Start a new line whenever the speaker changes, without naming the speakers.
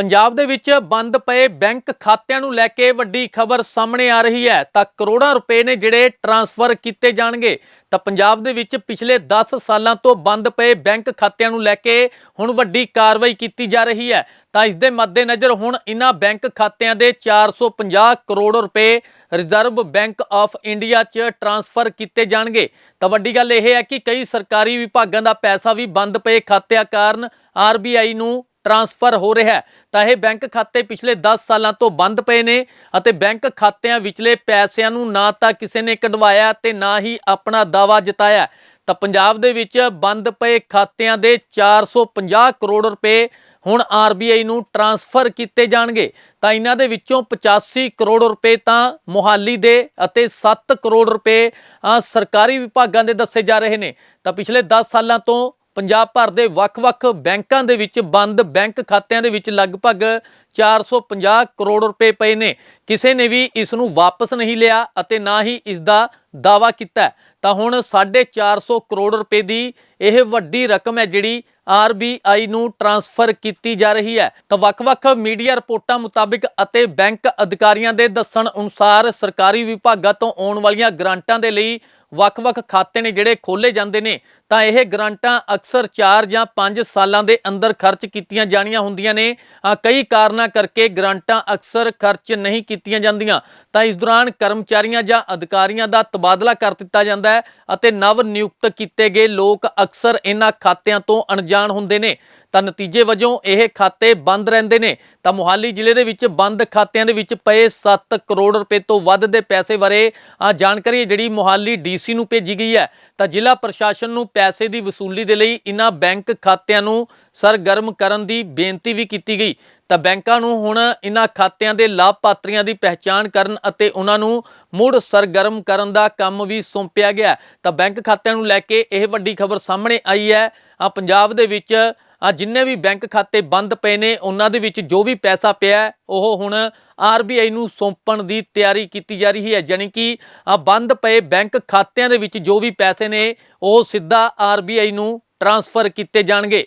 ਪੰਜਾਬ ਦੇ ਵਿੱਚ ਬੰਦ ਪਏ ਬੈਂਕ ਖਾਤਿਆਂ ਨੂੰ ਲੈ ਕੇ ਵੱਡੀ ਖਬਰ ਸਾਹਮਣੇ ਆ ਰਹੀ ਹੈ। ਤਾਂ ਕਰੋੜਾਂ ਰੁਪਏ ਨੇ ਜਿਹੜੇ ਟਰਾਂਸਫਰ ਕੀਤੇ ਜਾਣਗੇ। ਤਾਂ ਪੰਜਾਬ ਦੇ ਵਿੱਚ ਪਿਛਲੇ 10 ਸਾਲਾਂ ਤੋਂ ਬੰਦ ਪਏ ਬੈਂਕ ਖਾਤਿਆਂ ਨੂੰ ਲੈ ਕੇ ਹੁਣ ਵੱਡੀ ਕਾਰਵਾਈ ਕੀਤੀ ਜਾ ਰਹੀ ਹੈ। ਤਾਂ ਇਸ ਦੇ ਮੱਦੇਨਜ਼ਰ ਹੁਣ ਇਹਨਾਂ ਬੈਂਕ ਖਾਤਿਆਂ ਦੇ 450 ਕਰੋੜ ਰੁਪਏ ਰਿਜ਼ਰਵ ਬੈਂਕ ਆਫ ਇੰਡੀਆ 'ਚ ਟਰਾਂਸਫਰ ਕੀਤੇ ਜਾਣਗੇ। ਤਾਂ ਵੱਡੀ ਗੱਲ ਇਹ ਹੈ ਕਿ ਕਈ ਸਰਕਾਰੀ ਵਿਭਾਗਾਂ ਦਾ ਪੈਸਾ ਵੀ ਬੰਦ ਪਏ ਖਾਤਿਆਂ ਕਾਰਨ ਆਰਬੀਆਈ ਨੂੰ ਟਰਾਂਸਫਰ ਹੋ ਰਿਹਾ ਹੈ। ਤਾਂ ਇਹ ਬੈਂਕ ਖਾਤੇ ਪਿਛਲੇ 10 ਸਾਲਾਂ ਤੋਂ ਬੰਦ ਪਏ ਨੇ ਅਤੇ ਬੈਂਕ ਖਾਤਿਆਂ ਵਿਚਲੇ ਪੈਸਿਆਂ ਨੂੰ ਨਾ ਤਾਂ ਕਿਸੇ ਨੇ ਕਢਵਾਇਆ ਤੇ ਨਾ ਹੀ ਆਪਣਾ ਦਾਵਾ ਜਤਾਇਆ। ਤਾਂ ਪੰਜਾਬ ਦੇ ਵਿੱਚ ਬੰਦ ਪਏ ਖਾਤਿਆਂ ਦੇ 450 ਕਰੋੜ ਰੁਪਏ ਹੁਣ ਆਰਬੀਆਈ ਨੂੰ ਟਰਾਂਸਫਰ ਕੀਤੇ ਜਾਣਗੇ। ਤਾਂ ਇਹਨਾਂ ਦੇ ਵਿੱਚੋਂ 85 ਕਰੋੜ ਰੁਪਏ ਤਾਂ ਮੁਹਾਲੀ ਦੇ ਅਤੇ 7 ਕਰੋੜ ਰੁਪਏ ਸਰਕਾਰੀ ਵਿਭਾਗਾਂ ਦੇ ਦੱਸੇ ਜਾ ਰਹੇ ਨੇ। ਤਾਂ ਪਿਛਲੇ 10 ਸਾਲਾਂ ਤੋਂ ਪੰਜਾਬ ਭਰ ਦੇ ਵੱਖ-ਵੱਖ ਬੈਂਕਾਂ ਦੇ ਵਿੱਚ ਬੰਦ ਬੈਂਕ ਖਾਤਿਆਂ ਦੇ ਵਿੱਚ ਲਗਭਗ 450 ਕਰੋੜ ਰੁਪਏ ਪਏ ਨੇ। ਕਿਸੇ ਨੇ ਵੀ ਇਸ ਨੂੰ ਵਾਪਸ ਨਹੀਂ ਲਿਆ ਅਤੇ ਨਾ ਹੀ ਇਸ ਦਾ ਦਾਵਾ ਕੀਤਾ। ਤਾਂ ਹੁਣ 450 ਕਰੋੜ ਰੁਪਏ ਦੀ ਇਹ ਵੱਡੀ ਰਕਮ ਹੈ ਜਿਹੜੀ ਆਰਬੀਆਈ ਨੂੰ ਟਰਾਂਸਫਰ ਕੀਤੀ ਜਾ ਰਹੀ ਹੈ। ਤਾਂ ਵੱਖ-ਵੱਖ ਮੀਡੀਆ ਰਿਪੋਰਟਾਂ ਮੁਤਾਬਿਕ ਅਤੇ ਬੈਂਕ ਅਧਿਕਾਰੀਆਂ ਦੇ ਦੱਸਣ ਅਨੁਸਾਰ ਸਰਕਾਰੀ ਵਿਭਾਗਾਂ ਤੋਂ ਆਉਣ ਵਾਲੀਆਂ ਗ੍ਰਾਂਟਾਂ ਦੇ ਲਈ ਵੱਖ-ਵੱਖ ਖਾਤੇ ਨੇ ਜਿਹੜੇ ਖੋਲੇ ਜਾਂਦੇ ਨੇ, ਤਾਂ ਇਹ ਗ੍ਰਾਂਟਾਂ ਅਕਸਰ 4 ਜਾਂ 5 ਸਾਲਾਂ ਦੇ ਅੰਦਰ ਖਰਚ ਕੀਤੀਆਂ ਜਾਣੀਆਂ ਹੁੰਦੀਆਂ ਨੇ। ਕਈ ਕਾਰਨਾਂ ਕਰਕੇ ਗ੍ਰਾਂਟਾਂ ਅਕਸਰ ਖਰਚ ਨਹੀਂ ਕੀਤੀਆਂ ਜਾਂਦੀਆਂ। ਤਾਂ ਇਸ ਦੌਰਾਨ ਕਰਮਚਾਰੀਆਂ ਜਾਂ ਅਧਿਕਾਰੀਆਂ ਦਾ ਤਬਾਦਲਾ ਕਰ ਦਿੱਤਾ ਜਾਂਦਾ ਹੈ ਅਤੇ ਨਵ ਨਿਯੁਕਤ ਕੀਤੇ ਗਏ ਲੋਕ ਅਕਸਰ ਇਹਨਾਂ ਖਾਤਿਆਂ ਤੋਂ ਅਣਜਾਣ ਹੁੰਦੇ ਨੇ। ਤਾਂ ਨਤੀਜੇ ਵਜੋਂ ਇਹ ਖਾਤੇ ਬੰਦ ਰਹਿੰਦੇ ਨੇ। ਤਾਂ ਮੁਹਾਲੀ ਜ਼ਿਲ੍ਹੇ ਦੇ ਵਿੱਚ ਬੰਦ ਖਾਤਿਆਂ ਦੇ ਵਿੱਚ ਪਏ 7 ਕਰੋੜ ਰੁਪਏ ਤੋਂ ਵੱਧ ਦੇ ਪੈਸੇ ਬਾਰੇ ਆ ਜਾਣਕਾਰੀ ਹੈ ਜਿਹੜੀ ਮੁਹਾਲੀ ਡੀਸੀ ਨੂੰ ਭੇਜੀ ਗਈ ਹੈ, ਤਾਂ ਜ਼ਿਲ੍ਹਾ ਪ੍ਰਸ਼ਾਸਨ ਨੂੰ ਪੈਸੇ ਦੀ ਵਸੂਲੀ ਦੇ ਲਈ ਇਹਨਾਂ ਬੈਂਕ ਖਾਤਿਆਂ ਨੂੰ ਸਰਗਰਮ ਕਰਨ ਦੀ ਬੇਨਤੀ ਵੀ ਕੀਤੀ ਗਈ। ਤਾਂ ਬੈਂਕਾਂ ਨੂੰ ਹੁਣ ਇਹਨਾਂ ਖਾਤਿਆਂ ਦੇ ਲਾਭਪਾਤਰੀਆਂ ਦੀ ਪਹਿਚਾਣ ਕਰਨ ਅਤੇ ਉਹਨਾਂ ਨੂੰ ਮੁੜ ਸਰਗਰਮ ਕਰਨ ਦਾ ਕੰਮ ਵੀ ਸੌਂਪਿਆ ਗਿਆ ਤਾਂ ਬੈਂਕ ਖਾਤਿਆਂ ਨੂੰ ਲੈ ਕੇ ਇਹ ਵੱਡੀ ਖਬਰ ਸਾਹਮਣੇ ਆਈ ਹੈ। ਆ ਪੰਜਾਬ ਦੇ ਵਿੱਚ ਆ ਜਿੰਨੇ ਵੀ ਬੈਂਕ ਖਾਤੇ ਬੰਦ ਪਏ ਨੇ, ਉਹਨਾਂ ਦੇ ਵਿੱਚ ਜੋ ਵੀ ਪੈਸਾ ਪਿਆ ਉਹ ਹੁਣ ਆਰਬੀਆਈ ਨੂੰ ਸੌਂਪਣ ਦੀ ਤਿਆਰੀ ਕੀਤੀ ਜਾ ਰਹੀ ਹੈ। ਜਾਣੀ ਕਿ ਆ ਬੰਦ ਪਏ ਬੈਂਕ ਖਾਤਿਆਂ ਦੇ ਵਿੱਚ ਜੋ ਵੀ ਪੈਸੇ ਨੇ, ਉਹ ਸਿੱਧਾ ਆਰਬੀਆਈ ਨੂੰ ਟ੍ਰਾਂਸਫਰ ਕੀਤੇ ਜਾਣਗੇ।